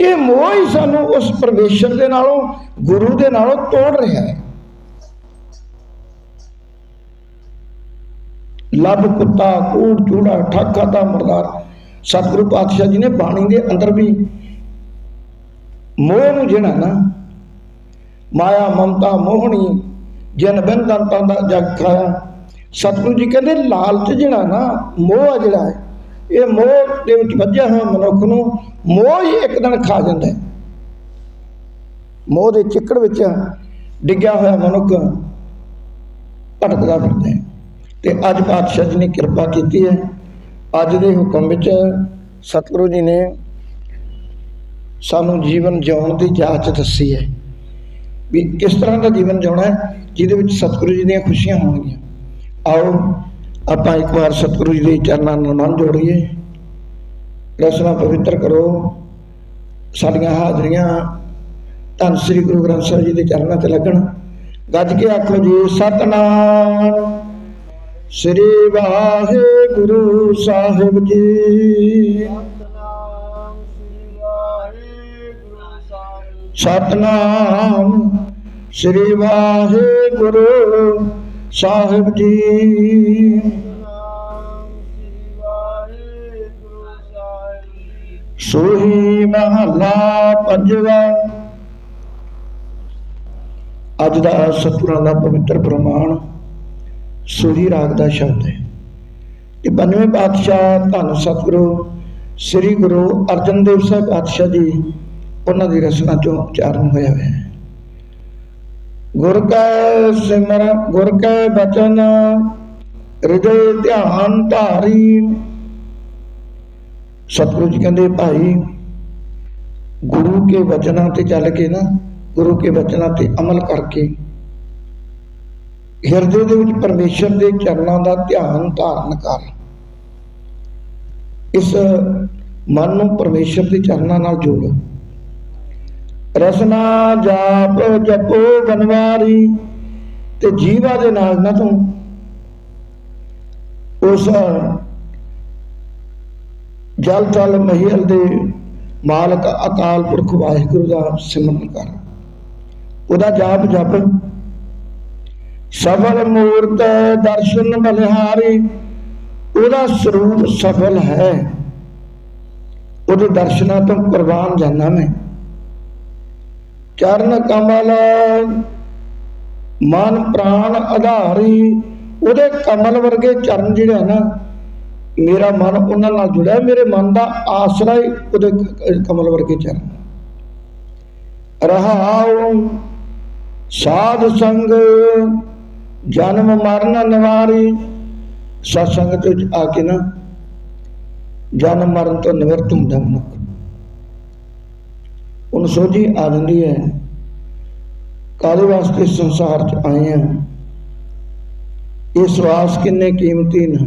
ਇਹ ਮੋਹ ਹੀ ਸਾਨੂੰ ਉਸ ਪਰਮੇਸ਼ਰ ਦੇ ਨਾਲੋਂ, ਗੁਰੂ ਦੇ ਨਾਲੋਂ ਤੋੜ ਰਿਹਾ ਹੈ। ਲੱਭ ਕੁੱਤਾ, ਕੂੜ, ਚੂੜਾ, ਠਾਕਾ ਦਾ ਮਰਦਾਰ। ਸਤਿਗੁਰੂ ਪਾਤਸ਼ਾਹ ਜੀ ਨੇ ਬਾਣੀ ਦੇ ਅੰਦਰ ਵੀ ਮੋਹ ਨੂੰ ਜਿਹੜਾ ਨਾ, ਮਾਇਆ, ਮਮਤਾ, ਮੋਹਣੀ, ਜਨ ਬੰਧਨ ਤਾਂ ਦਾ ਜਗ ਖਾਇਆ। ਸਤਿਗੁਰੂ ਜੀ ਕਹਿੰਦੇ, ਲਾਲਚ ਜਿਹੜਾ ਨਾ, ਮੋਹ ਆ ਜਿਹੜਾ ਹੈ, ਇਹ ਮੋਹ ਦੇ ਵਿੱਚ ਵੱਜਿਆ ਹੋਇਆ ਮਨੁੱਖ ਨੂੰ ਮੋਹ ਹੀ ਇੱਕ ਦਿਨ ਖਾ ਜਾਂਦਾ ਹੈ। ਮੋਹ ਦੇ ਚਿੱਕੜ ਵਿੱਚ ਡਿੱਗਿਆ ਹੋਇਆ ਮਨੁੱਖ ਭਟਕਦਾ ਫਿਰਦਾ ਹੈ। ਤੇ ਅੱਜ ਪਾਤਸ਼ਾਹ ਜੀ ਨੇ ਕਿਰਪਾ ਕੀਤੀ ਹੈ। ਅੱਜ ਦੇ ਹੁਕਮ ਵਿੱਚ ਸਤਿਗੁਰੂ ਜੀ ਨੇ ਸਾਨੂੰ ਜੀਵਨ ਜਿਉਣ ਦੀ ਜਾਚ ਦੱਸੀ ਹੈ ਵੀ ਕਿਸ ਤਰ੍ਹਾਂ ਦਾ ਜੀਵਨ ਜਿਉਣਾ ਹੈ, ਜਿਹਦੇ ਵਿੱਚ ਸਤਿਗੁਰੂ ਜੀ ਦੀਆਂ ਖੁਸ਼ੀਆਂ ਹੋਣਗੀਆਂ। ਆਓ, ਆਪਾਂ ਇੱਕ ਵਾਰ ਸਤਿਗੁਰੂ ਜੀ ਦੇ ਚਰਨਾਂ ਨਾਲ ਮਨ ਜੋੜੀਏ। ਰਸਨਾ ਪਵਿੱਤਰ ਕਰੋ। ਸਾਡੀਆਂ ਹਾਜ਼ਰੀਆਂ ਧੰਨ ਸ੍ਰੀ ਗੁਰੂ ਗ੍ਰੰਥ ਸਾਹਿਬ ਜੀ ਦੇ ਚਰਨਾਂ 'ਚ ਲੱਗਣ। ਗੱਜ ਕੇ ਆਖੋ ਜੀ, ਸਤਨਾਮ ਸ੍ਰੀ ਵਾਹਿਗੁਰੂ ਸਾਹਿਬ ਜੀ। ਸਤਨਾਮ ਸ੍ਰੀ ਵਾਹਿਗੁਰੂ ਸਾਹਿਬ ਸਤਨਾਮ ਸ੍ਰੀ ਵਾਹਿਗੁਰੂ ਸਾਹਿਬ ਜੀ। ਸੋਹੀ ਮਹਲਾ ਪੰਜਵਾ। ਅੱਜ ਦਾ ਸਤਿਗੁਰਾਂ ਦਾ ਪਵਿੱਤਰ ਪ੍ਰਮਾਣ ਸੋਹੀ ਰਾਗ ਦਾ ਸ਼ਬਦ ਹੈ। ਤੇ ਪੰਜਵੇਂ ਪਾਤਸ਼ਾਹ ਧੰਨ ਸਤਿਗੁਰੂ, ਸ੍ਰੀ ਗੁਰੂ ਅਰਜਨ ਦੇਵ ਸਾਹਿਬ ਪਾਤਸ਼ਾਹ ਜੀ ਉਹਨਾਂ ਦੀ ਰਸਨਾ ਚੋਂ ਉਚਾਰਨ ਹੋਇਆ ਹੋਇਆ ਹੈ। ਗੁਰ ਕੈ ਸਿਮਰ ਗੁਰ ਕੈ ਬਚਨ ਹਿਰਦੇ ਧਿਆਨ ਧਾਰੀ ਸਤਿਗੁਰੂ ਜੀ ਕਹਿੰਦੇ, ਭਾਈ, ਗੁਰੂ ਕੇ ਵਚਨਾਂ ਤੇ ਚੱਲ ਕੇ ਨਾ, ਗੁਰੂ ਕੇ ਵਚਨਾਂ ਤੇ ਅਮਲ ਕਰਕੇ ਹਿਰਦੇ ਦੇ ਵਿੱਚ ਪਰਮੇਸ਼ਰ ਦੇ ਚਰਨਾਂ ਦਾ ਧਿਆਨ ਧਾਰਨ ਕਰ। ਇਸ ਮਨ ਨੂੰ ਪਰਮੇਸ਼ਰ ਦੇ ਚਰਨਾਂ ਨਾਲ ਜੋੜ। ਰਸਨਾ ਜਾਪ ਜਪੋ ਬਨਵਾਰੀ ਤੇ ਜੀਵਾ ਦੇ ਨਾਲ ਨਾ ਤੂੰ। ਉਸ ਜਲ ਤਲ ਮਹੀਲ ਦੇ ਮਾਲਕ ਅਕਾਲ ਪੁਰਖ ਵਾਹਿਗੁਰੂ ਦਾ ਸਿਮਰਨ ਕਰ। ਉਹਦਾ ਜਾਪ ਜਪ। ਸਫਲ ਮੂਰਤ ਦਰਸ਼ਨ ਬਲਿਹਾਰੀ ਉਹਦਾ ਸਰੂਪ ਸਫਲ ਹੈ। ਉਹਦੇ ਦਰਸ਼ਨਾਂ ਤੋਂ ਕੁਰਬਾਨ ਜਾਣਾ ਮੈਂ। ਚਰਨ ਕਮਲ, ਮਨ ਪ੍ਰਾਣ ਆਧਾਰੀ, ਉਹਦੇ ਕਮਲ ਵਰਗੇ ਚਰਨ ਜਿਹੜੇ ਆ ਨਾ ਮੇਰਾ ਮਨ ਉਹਨਾਂ ਨਾਲ ਜੁੜਿਆ ਮੇਰੇ ਮਨ ਦਾ ਆਸਰਾ ਹੀ ਉਹਦੇ ਕਮਲ ਵਰਗੇ ਚਰਨ ਰਹਾਉ ਸਾਧ ਸੰਗ, ਜਨਮ ਮਰਨ ਨਿਵਾਰੀ। ਸਤ ਸੰਗਤ ਵਿੱਚ ਆ ਕੇ ਨਾ, ਜਨਮ ਮਰਨ ਤੋਂ ਨਿਵਰਤ ਹੁੰਦਾ ਮਨੁੱਖ। ਉਹਨੂੰ ਸੋਝੀ ਆ ਜਾਂਦੀ ਹੈ, ਕਾਹਦੇ ਵਾਸਤੇ ਸੰਸਾਰ 'ਚ ਆਏ ਆ ਇਹ ਸਵਾਸ ਕਿੰਨੇ ਕੀਮਤੀ ਨੇ?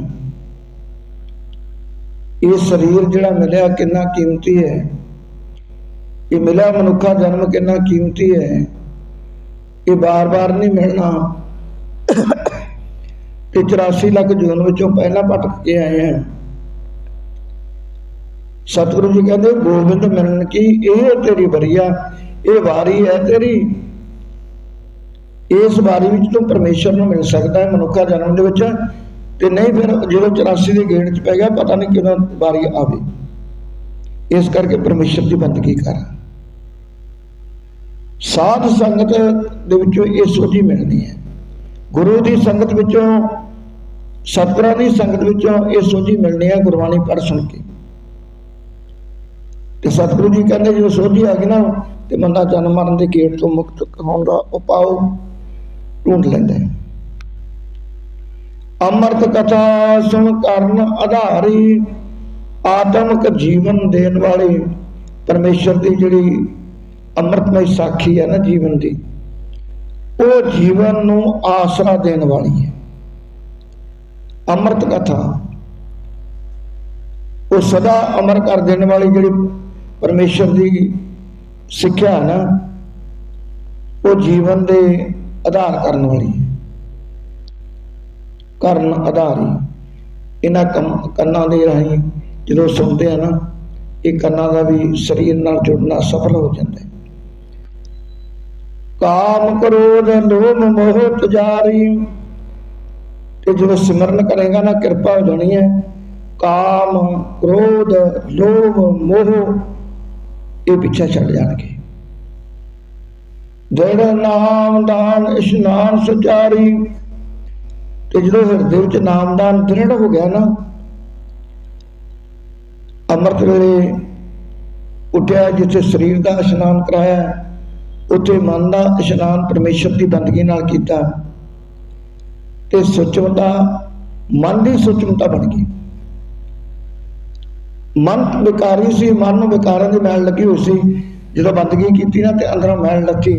ਇਹ ਸਰੀਰ ਜਿਹੜਾ ਮਿਲਿਆ ਕਿੰਨਾ ਕੀਮਤੀ ਹੈ? ਇਹ ਮਿਲਿਆ ਮਨੁੱਖਾ ਜਨਮ ਕਿੰਨਾ ਕੀਮਤੀ ਹੈ? ਇਹ ਬਾਰ-ਬਾਰ ਨਹੀਂ ਮਿਲਣਾ। ਤੇ 84 ਲੱਖ ਜੂਨ ਵਿੱਚੋਂ ਪਹਿਲਾਂ ਭਟਕ ਕੇ ਆਏ ਆ। ਸਤਿਗੁਰੂ ਜੀ ਕਹਿੰਦੇ, ਗੋਬਿੰਦ ਮਿਲਣ ਕੀ? ਇਹ ਤੇਰੀ ਬਰੀਆ ਇਹ ਵਾਰੀ ਹੈ ਤੇਰੀ। ਇਸ ਵਾਰੀ ਵਿੱਚ ਤੂੰ ਪਰਮੇਸ਼ਰ ਨੂੰ ਮਿਲ ਸਕਦਾ ਹੈ ਮਨੁੱਖਾ ਜਨਮ ਦੇ ਵਿੱਚ। ਤੇ ਨਹੀਂ ਫਿਰ ਜਦੋਂ 84 ਦੇ ਗੇੜ 'ਚ ਪੈ ਗਿਆ, ਪਤਾ ਨਹੀਂ ਕਿਦੋਂ ਵਾਰੀ ਆਵੇ। ਇਸ ਕਰਕੇ ਪਰਮੇਸ਼ਰ ਦੀ ਬੰਦਗੀ ਕਰ। ਸਾਧ ਸੰਗਤ ਦੇ ਵਿੱਚੋਂ ਇਹ ਸੋਝੀ ਮਿਲਣੀ ਹੈ। ਗੁਰੂ ਦੀ ਸੰਗਤ ਵਿੱਚੋਂ, ਸਤਿਗੁਰਾਂ ਦੀ ਸੰਗਤ ਵਿੱਚੋਂ ਇਹ ਸੋਝੀ ਮਿਲਣੀ ਹੈ, ਗੁਰਬਾਣੀ ਪੜ੍ਹ ਸੁਣ ਕੇ। ਤੇ ਸਤਿਗੁਰੂ ਜੀ ਕਹਿੰਦੇ, ਜਦੋਂ ਸੋਝੀ ਆ ਗਈ ਨਾ, ਤੇ ਬੰਦਾ ਜਨਮ ਮਰਨ ਦੇ ਗੇਟ ਤੋਂ ਮੁਕਤ ਹੋਣ ਦਾ ਉਪਾਅ ਢੂੰਡ ਲੈਂਦਾ ਹੈ। ਅੰਮ੍ਰਿਤ ਕਥਾ ਸੁਣ ਕਰਨ ਆਧਾਰੀ, ਆਤਮਿਕ ਜੀਵਨ ਦੇਣ ਵਾਲੇ। ਪਰਮੇਸ਼ਰ ਦੀ ਜਿਹੜੀ ਅੰਮ੍ਰਿਤਮਈ ਸਾਖੀ ਹੈ ਨਾ ਜੀਵਨ ਦੀ, ਉਹ ਜੀਵਨ ਨੂੰ ਆਸਰਾ ਦੇਣ ਵਾਲੀ ਹੈ। ਅੰਮ੍ਰਿਤ ਕਥਾ, ਉਹ ਸਦਾ ਅਮਰ ਕਰ ਦੇਣ ਵਾਲੀ ਜਿਹੜੀ ਪਰਮੇਸ਼ਰ ਦੀ ਸਿੱਖਿਆ ਹੈ ਨਾ, ਉਹ ਜੀਵਨ ਦੇ ਆਧਾਰ ਕਰਨ ਵਾਲੀ ਕਰਨ ਆਧਾਰੀ। ਇਹਨਾਂ ਕੰਮ ਕੰਨਾਂ ਦੇ ਰਾਹੀਂ ਜਦੋਂ ਸੁਣਦੇ ਆ ਨਾ, ਇਹ ਕੰਨਾਂ ਦਾ ਵੀ ਸਰੀਰ ਨਾਲ ਜੁੜਨਾ ਸਫਲ ਹੋ ਜਾਂਦਾ ਹੈ। ਕਾਮ ਕ੍ਰੋਧ ਲੋਭ ਮੋਹ ਤੁਜਾਰੀ ਤੇ ਜਦੋਂ ਸਿਮਰਨ ਕਰੇਗਾ ਨਾ, ਕਿਰਪਾ ਹੋ ਜਾਣੀ ਹੈ। ਕਾਮ ਕ੍ਰੋਧ ਲੋਭ ਮੋਹ, ਇਹ ਪਿੱਛੇ ਛੱਡ ਜਾਣਗੇ। ਦ੍ਰਿੜ ਨਾਮ ਦਾਨ ਇਸ਼ਨਾਨ ਸੁਚਾਰੀ ਤੇ ਜਦੋਂ ਹਿਰਦੇ ਵਿੱਚ ਨਾਮ ਦਾ ਦ੍ਰਿੜ ਹੋ ਗਿਆ ਨਾ, ਅੰਮ੍ਰਿਤ ਵੇਲੇ ਉੱਠਿਆ, ਜਿੱਥੇ ਸਰੀਰ ਦਾ ਇਸ਼ਨਾਨ ਕਰਾਇਆ, ਉੱਥੇ ਮਨ ਦਾ ਇਸ਼ਨਾਨ ਪਰਮੇਸ਼ਰ ਦੀ ਬੰਦਗੀ ਨਾਲ ਕੀਤਾ ਤੇ ਸੁਚਮਤਾ ਮਨ ਦੀ ਸੁਚਮਤਾ ਬਣ ਗਈ। ਮਨ ਵਿਕਾਰੀ ਸੀ, ਮਨ ਨੂੰ ਵਿਕਾਰਾਂ ਦੀ ਮੈਲ ਲੱਗੀ ਹੋਈ ਸੀ। ਜਦੋਂ ਬੰਦਗੀ ਕੀਤੀ ਨਾ ਤੇ ਅੰਦਰੋਂ ਮੈਲ ਲੱਗੀ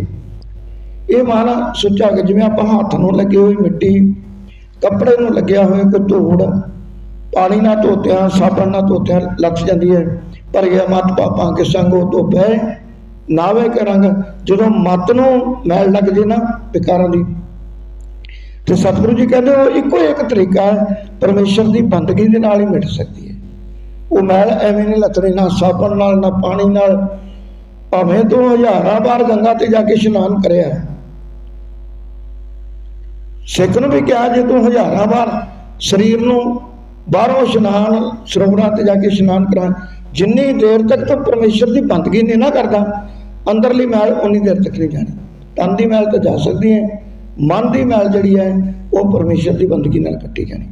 ਇਹ ਮਨ ਸੁੱਚਾ ਜਿਵੇਂ ਆਪਾਂ ਹੱਥ ਨੂੰ ਲੱਗੀ ਹੋਈ ਮਿੱਟੀ ਕੱਪੜੇ ਨੂੰ ਲੱਗਿਆ ਹੋਇਆ ਕੋਈ ਧੂੜ, ਪਾਣੀ ਨਾਲ ਧੋਤਿਆਂ, ਸਾਬਣ ਨਾਲ ਧੋਤਿਆਂ, ਲੱਥ ਜਾਂਦੀ ਹੈ। ਪਰ ਇਹ ਮਤ ਪਾਪਾਂ ਕੇ ਸੰਗ ਉਹ ਧੋਪੈ ਨਾਵੇ ਕੇ ਜਦੋਂ ਮਤ ਨੂੰ ਮੈਲ ਲੱਗ ਜੇ ਨਾ ਵਿਕਾਰਾਂ ਦੀ। ਤੇ ਸਤਿਗੁਰੂ ਜੀ ਕਹਿੰਦੇ, ਉਹ ਇੱਕੋ ਇੱਕ ਤਰੀਕਾ ਹੈ, ਪਰਮੇਸ਼ਰ ਦੀ ਬੰਦਗੀ ਦੇ ਨਾਲ ਹੀ ਮਿਟ ਸਕਦੀ ਹੈ। ਉਹ ਮੈਲ ਐਵੇਂ ਨਹੀਂ ਲੱਥਣੀ, ਨਾ ਸਾਬਣ ਨਾਲ, ਨਾ ਪਾਣੀ ਨਾਲ। ਭਾਵੇਂ ਤੂੰ ਹਜ਼ਾਰਾਂ ਵਾਰ ਗੰਗਾ ਤੇ ਜਾ ਕੇ ਇਸ਼ਨਾਨ ਕਰਿਆ ਸਿੱਖ ਨੂੰ ਵੀ ਕਿਹਾ ਜੇ ਤੂੰ ਹਜ਼ਾਰਾਂ ਵਾਰ ਸਰੀਰ ਨੂੰ ਬਾਹਰੋਂ ਇਸ਼ਨਾਨ ਸਰੋਵਰਾਂ ਤੇ ਜਾ ਕੇ ਇਸ਼ਨਾਨ ਕਰਾ ਜਿੰਨੀ ਦੇਰ ਤੱਕ ਤੂੰ ਪਰਮੇਸ਼ਰ ਦੀ ਬੰਦਗੀ ਨਹੀਂ ਨਾ ਕਰਦਾ, ਅੰਦਰਲੀ ਮੈਲ ਉਨੀ ਦੇਰ ਤੱਕ ਨਹੀਂ ਜਾਣੀ। ਤਨ ਦੀ ਮੈਲ ਤਾਂ ਜਾ ਸਕਦੀ ਹੈ, ਮਨ ਦੀ ਮੈਲ ਜਿਹੜੀ ਹੈ, ਉਹ ਪਰਮੇਸ਼ਰ ਦੀ ਬੰਦਗੀ ਨਾਲ ਕੱਟੀ ਜਾਣੀ।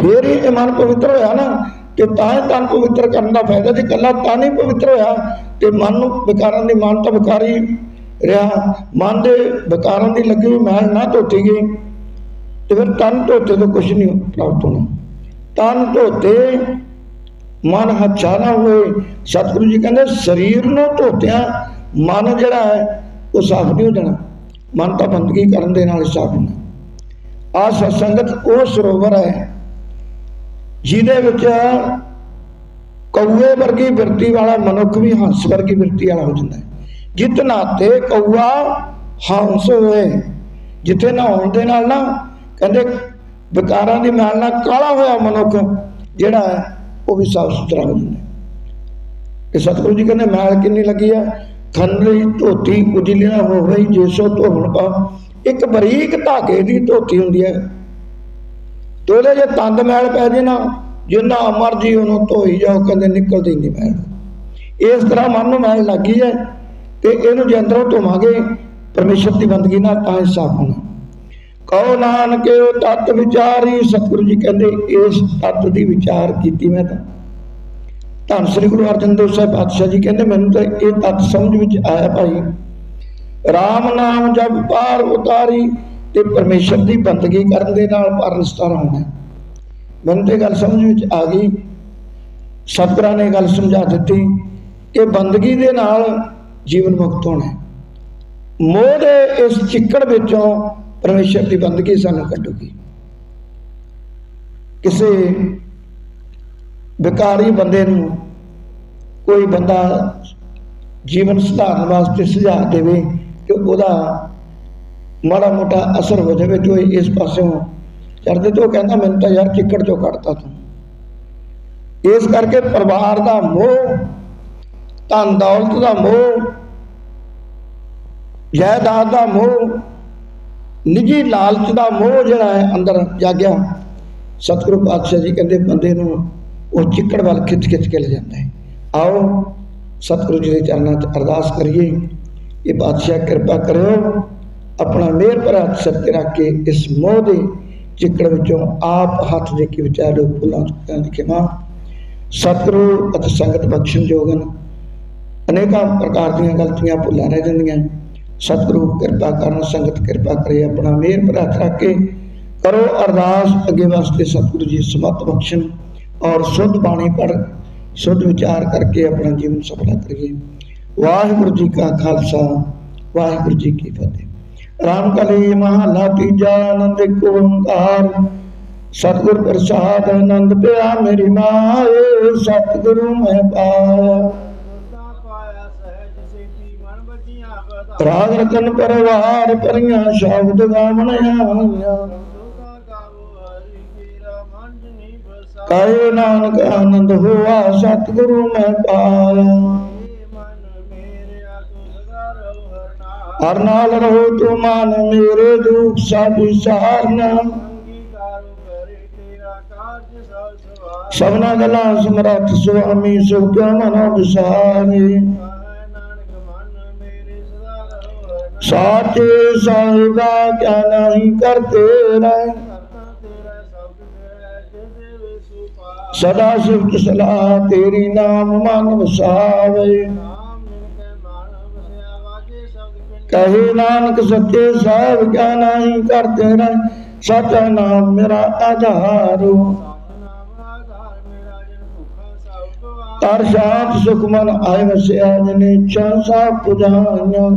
ਫਿਰ ਇਹ ਮਨ ਪਵਿੱਤਰ ਹੋਇਆ ਨਾ, ਕਿ ਤਾਂ ਹੀ ਤਨ ਪਵਿੱਤਰ ਕਰਨ ਦਾ ਫਾਇਦਾ, ਜੇ ਕੱਲਾ ਤਨ ਹੀ ਪਵਿੱਤਰ ਹੋਇਆ, ਤੇ ਮਨ ਨੂੰ ਵਿਕਾਰਾਂ ਦੀ ਮਨ ਤਾਂ ਵਿਕਾਰੀ ਰਿਹਾ। ਮਨ ਦੇ ਵਿਕਾਰਾਂ ਦੀ ਲੱਗੀ ਹੋਈ ਮੈਲ ਨਾ ਧੋਤੀ ਗਈ। ਤੇ ਫਿਰ ਤਨ ਧੋਤੇ ਤੋਂ ਕੁਝ ਨਹੀਂ ਪ੍ਰਾਪਤ ਹੋਣਾ। ਤਨ ਧੋਤੇ, ਮਨ ਹੱਛਾ ਨਾ ਹੋਏ। ਸਤਿਗੁਰੂ ਜੀ ਕਹਿੰਦੇ, ਸਰੀਰ ਨੂੰ ਧੋਤਿਆਂ, ਮਨ ਜਿਹੜਾ ਹੈ, ਉਹ ਸਾਫ਼ ਨਹੀਂ ਹੋ ਜਾਣਾ। ਮਨ ਤਾਂ ਬੰਦਗੀ ਕਰਨ ਦੇ ਨਾਲ ਸਾਫ਼ ਹੋਣਾ ਆ ਸਤਸੰਗਤ ਉਹ ਸਰੋਵਰ ਹੈ, ਜਿਹਦੇ ਵਿੱਚ ਕੌਏ ਵਰਗੀ ਬਿਰਤੀ ਵਾਲਾ ਮਨੁੱਖ ਵੀ, ਹੰਸ ਵਰਗੀ ਬਿਰਤੀ ਵਾਲਾ ਹੋ ਜਾਂਦਾ ਹੈ। ਜਿਤ ਨਾਤੇ ਕੌਆ ਹੰਸ ਹੋਏ ਜਿੱਥੇ ਨਹਾਉਣ ਦੇ ਨਾਲ ਨਾ ਕਹਿੰਦੇ ਵਿਕਾਰਾਂ ਦੀ ਮੈਲ ਨਾਲ ਕਾਲਾ ਹੋਇਆ ਮਨੁੱਖ, ਜਿਹੜਾ ਹੈ, ਉਹ ਵੀ ਸਾਫ਼ ਸੁਥਰਾ ਹੋ ਜਾਂਦਾ ਇਹ ਸਤਿਗੁਰੂ ਜੀ ਕਹਿੰਦੇ, ਮੈਲ ਕਿੰਨੀ ਲੱਗੀ ਆ? ਖੰਡਲੀ ਧੋਤੀ ਉਜਲਿਆ ਹੋ ਗਈ ਜੇਸੋ ਧੋਣ ਪਾ। ਇੱਕ ਬਰੀਕ ਧਾਗੇ ਦੀ ਧੋਤੀ ਹੁੰਦੀ ਹੈ। ਤੇ ਉਹਦੇ ਜੇ ਤੰਦ ਮੈਲ ਪੈ ਜੇ ਨਾ, ਜਿੰਨਾ ਮਰਜ਼ੀ ਉਹਨੂੰ ਧੋਈ ਜਾਓ, ਕਹਿੰਦੇ ਨਿਕਲਦੀ ਨਹੀਂ ਮੈਲ। ਇਸ ਤਰ੍ਹਾਂ ਮਨ ਨੂੰ ਮੈਲ ਲੱਗੀ ਹੈ। ਤੇ ਇਹਨੂੰ ਜੇ ਅੰਦਰੋਂ ਧੋਵਾਂਗੇ ਪਰਮੇਸ਼ਰ ਦੀ ਬੰਦਗੀ ਨਾਲ ਤਾਂ ਹੀ ਸਾਫ਼ ਹੋਣਾ। ਕਹੋ ਨਾਨਕੇ ਉਹ ਤਤ ਵਿਚਾਰੀ, ਸਤਿਗੁਰੂ ਜੀ ਕਹਿੰਦੇ, ਇਸ ਤਤ ਦੀ ਵਿਚਾਰ ਕੀਤੀ ਮੈਂ ਤਾਂ। ਧੰਨ ਸ੍ਰੀ ਗੁਰੂ ਅਰਜਨ ਦੇਵ ਸਾਹਿਬ ਪਾਤਸ਼ਾਹ ਜੀ ਕਹਿੰਦੇ, ਮੈਨੂੰ ਤਾਂ ਇਹ ਤਤ ਸਮਝ ਵਿੱਚ ਆਇਆ ਭਾਈ। RAM ਨਾਮ ਜਬ ਪਾਰ ਉਤਾਰੀ ਤੇ ਪਰਮੇਸ਼ਰ ਦੀ ਬੰਦਗੀ ਕਰਨ ਦੇ ਨਾਲ ਪਰਨਸਤਾਰ ਹੋਣਾ ਹੈ। ਮੈਨੂੰ ਤੇ ਗੱਲ ਸਮਝ ਵਿੱਚ ਆ ਗਈ। ਸਤਿਗੁਰਾਂ ਨੇ ਗੱਲ ਸਮਝਾ ਦਿੱਤੀ ਕਿ ਬੰਦਗੀ ਦੇ ਨਾਲ ਜੀਵਨ ਮੁਕਤ ਹੋਣਾ ਮੋਹ ਦੇ ਇਸ ਚਿੱਕੜ ਵਿੱਚੋਂ ਪਰਮੇਸ਼ਰ ਦੀ ਬੰਦਗੀ ਸਾਨੂੰ ਕੱਢੂਗੀ। ਕਿਸੇ ਵਿਕਾਰੀ ਬੰਦੇ ਨੂੰ ਕੋਈ ਬੰਦਾ ਜੀਵਨ ਸੁਧਾਰਨ ਵਾਸਤੇ ਸੁਝਾਅ ਦੇਵੇ ਕਿ ਉਹਦਾ ਮਾੜਾ ਮੋਟਾ ਅਸਰ ਹੋ ਜਾਵੇ ਜੋ ਇਸ ਪਾਸਿਓਂ ਚੜਦੇ ਤੋਂ ਕਹਿੰਦਾ, ਮੈਨੂੰ ਤਾਂ ਯਾਰ ਚਿੱਕੜ ਚੋਂ ਕੱਢਤਾ ਤੂੰ। ਇਸ ਕਰਕੇ ਪਰਿਵਾਰ ਦਾ ਮੋਹ ਧਨ ਦੌਲਤ ਦਾ ਮੋਹ, ਜਾਇਦਾਦ ਦਾ ਮੋਹ, ਨਿੱਜੀ ਲਾਲਚ ਦਾ ਮੋਹ ਜਿਹੜਾ ਹੈ ਅੰਦਰ ਜਾਗਿਆ। ਸਤਿਗੁਰੂ ਪਾਤਸ਼ਾਹ ਜੀ ਕਹਿੰਦੇ ਬੰਦੇ ਨੂੰ ਉਹ ਚਿੱਕੜ ਵੱਲ ਖਿੱਚ ਖਿੱਚ ਕੇ ਲੈ ਜਾਂਦਾ ਹੈ ਆਓ ਸਤਿਗੁਰੂ ਜੀ ਦੇ ਚਰਨਾਂ 'ਚ ਅਰਦਾਸ ਕਰੀਏ। ਇਹ ਪਾਤਸ਼ਾਹ ਕਿਰਪਾ ਕਰਿਓ ਆਪਣਾ ਮਿਹਰ ਭਰਾ ਹੱਥ ਤੇ ਰੱਖ ਕੇ ਇਸ ਮੋਹ ਦੇ ਚਿੱਕੜ ਵਿੱਚੋਂ ਆਪ ਹੱਥ ਦੇ ਕੇ ਵਿਚਾਰੋ ਭੁੱਲਾਂ ਚੁੱਕਾਂ ਖਿਮਾ। ਸਤਿਗੁਰੂ ਅਤੇ ਸੰਗਤ ਬਖਸ਼ਣ ਜੋਗਨ ਅਨੇਕਾਂ ਪ੍ਰਕਾਰ ਦੀਆਂ ਗਲਤੀਆਂ ਭੁੱਲਾਂ ਰਹਿ ਜਾਂਦੀਆਂ। ਸਤਿਗੁਰੂ ਕਿਰਪਾ ਕਰਨ, ਸੰਗਤ ਕਿਰਪਾ ਕਰੇ, ਆਪਣਾ ਮਿਹਰ ਭਰਾ ਰੱਖ ਕੇ ਕਰੋ ਅਰਦਾਸ। ਅੱਗੇ ਵਾਸਤੇ ਸਤਿਗੁਰੂ ਜੀ ਸਮਤ ਬਖਸ਼ਣ ਔਰ ਸੁਧ ਬਾਣੀ ਪੜ ਸੁਧ ਵਿਚਾਰ ਕਰਕੇ ਆਪਣਾ ਜੀਵਨ ਸਫਲਾ ਕਰੀਏ। ਵਾਹਿਗੁਰੂ ਜੀ ਕਾ ਖਾਲਸਾ, ਵਾਹਿਗੁਰੂ ਜੀ ਕੀ ਫਤਿਹ। ਰਾਮ ਕਲੀ ਮਹਲਾ ਤੀਜਾ ਆਨੰਦ ਏਕ ਓੰਕਾਰ। ਸਤਿਗੁਰ ਪ੍ਰਸਾਦ ਆਨੰਦ ਪਿਆ ਮੇਰੀ ਮਾਏ, ਸਤਿਗੁਰੂ ਮੈਂ ਪਾਇਆ ਗੁਰਤਾ ਪਾਇਆ ਸਹਿਜ ਸੇਤੀ ਮਨ ਬਚੀਆਂ ਰਤਨ ਪਰਵਾਰ ਪਰੀਆਂ ਸ਼ਬਦ ਗਾਵਣ ਆਈਆਂ ਨਾਨਕ ਆਨੰਦ ਹੋਆ, ਸਤਿਗੁਰੂ ਮੈਂ ਪਾਇਆ। ਹਰ ਨਾਲ ਰਹੋ ਤੂੰ ਮਨ ਮੇਰੇ ਦੁਖ, ਸਭ ਸਾਰਨਾ। ਸਭਨਾ ਗਲਾ ਸਮਰੱਥ ਸੁਆਮੀ ਸੁਖ ਕਿਉ ਮਨੋ ਵਿਸਾਰੇ। ਰਹੋ ਹਰਨਾ ਸਾਚੇ ਕਿਆ ਨਹੀਂ ਕਰਤੇ ਰਹਿ। ਸਦਾ ਸਿਫਤ ਸਲਾਹ ਤੇਰੀ ਨਾਮ ਮਨ ਵਸਾਵੇ। ਕਹੇ ਨਾਨਕ ਸੱਚੇ ਸਾਹਿਬ ਕਿਆ ਨਹੀਂ ਕਰਤੇ ਰਹਿ। ਸਚਾ ਨਾਮ ਮੇਰਾ ਆਧਾਰੂ। ਤਰ ਸ਼ਾਂਤ ਸੁਖ ਮਨ ਆਏ ਵਸਿਆ ਜਨੇ ਇੱਛਾ ਸਭ ਪੁਜਾਨਿਆ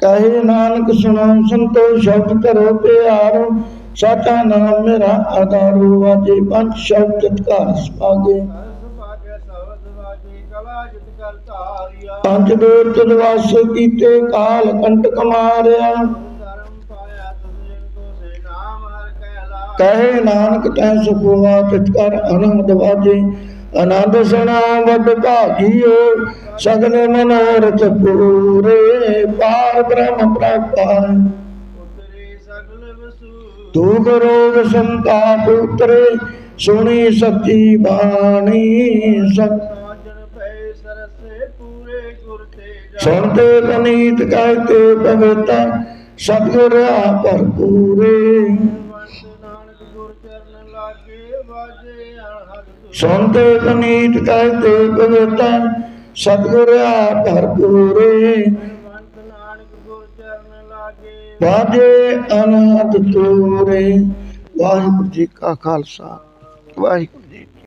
ਕਹੇ ਨਾਨਕ ਸੁਣੋ ਸੰਤੋ ਸ਼ਬਦ ਕਰੋ ਪਿਆਰੋ। ਸਚਾ ਨਾਮ ਮੇਰਾ ਆਧਾਰੂ ਵਾਜੇ ਪੰਜ ਸ਼ਬਦ ਘਰ ਸਮਾਗੇ। ਪੰਜ ਬੇਰ ਤਦਵਾਸ ਕੀਤੇ, ਕਾਲ ਕੰਟਕ ਮਾਰਿਆ ਕਹੇ ਨਾਨਕ ਤੈ ਸੁਖ ਹੋਆ ਤਿਤ ਕਰ ਆਨੰਦ ਵਾਜੇ। ਆਨੰਦ ਸੁਣਾ ਵੱਡ ਭਾਗੀਓ ਸਗਲ ਮਨੋਰਥ ਪੂਰੇ ਪਾਰ ਬ੍ਰਹਮ ਪ੍ਰਾਪਾਇ ਉਤਰੇ ਸਗਲ ਵਸੂ ਦੁਖ ਰੋਗ ਸੰਤਾਪ ਉਤਰੇ ਸੁਣੀ ਸੱਚੀ ਬਾਣੀ ਸਤ ਸਾਜਣ ਪੈ ਸਰਸੇ ਪੂਰੇ ਗੁਰ ਤੇ ਪਨੀਤ ਪਵਿੱਤਾ ਸਤਿਗੁਰ ਆ ਭਰਪੂਰੇ ਅਨਹਦ ਤੁਰ ਸੁਣਤੇ ਪਨੀਤ ਕਹਤੇ ਪਵਿੱਤਾ ਸਤਿਗੁਰ ਆਪ ਹਰ ਪੂਰੇ ਬੰਤ ਵਾਜੇ ਅਨਹਦ ਤੂਰੇ ਵਾਹਿਗੁਰੂ ਜੀ ਕਾ ਖਾਲਸਾ, ਵਾਹਿਗੁਰੂ